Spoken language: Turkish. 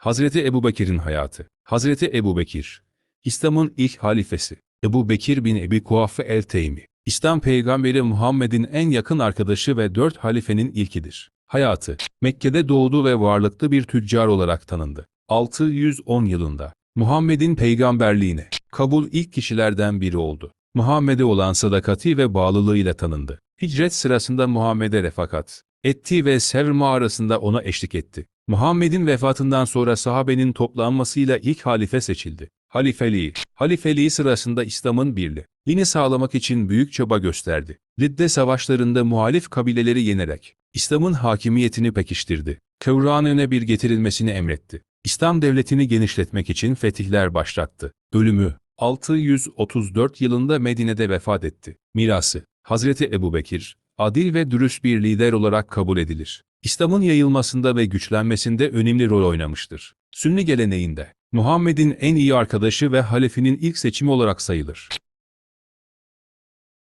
Hazreti Ebubekir'in hayatı. Hazreti Ebubekir, İslam'ın ilk halifesi. Ebu Bekir bin Ebi Kuafe el-Teymi, İslam peygamberi Muhammed'in en yakın arkadaşı ve dört halifenin ilkidir. Hayatı, Mekke'de doğdu ve varlıklı bir tüccar olarak tanındı. 610 yılında, Muhammed'in peygamberliğine, kabul ilk kişilerden biri oldu. Muhammed'e olan sadakati ve bağlılığıyla tanındı. Hicret sırasında Muhammed'e refakat etti ve Sevr mağarasında ona eşlik etti. Muhammed'in vefatından sonra sahabenin toplanmasıyla ilk halife seçildi. Halifeliği, halifeliği sırasında İslam'ın birliğini sağlamak için büyük çaba gösterdi. Ridde savaşlarında muhalif kabileleri yenerek İslam'ın hakimiyetini pekiştirdi. Kıvran'ına bir getirilmesini emretti. İslam devletini genişletmek için fetihler başlattı. Ölümü 634 yılında Medine'de vefat etti. Mirası Hazreti Ebubekir, adil ve dürüst bir lider olarak kabul edilir. İslam'ın yayılmasında ve güçlenmesinde önemli rol oynamıştır. Sünni geleneğinde, Muhammed'in en iyi arkadaşı ve halefinin ilk seçimi olarak sayılır.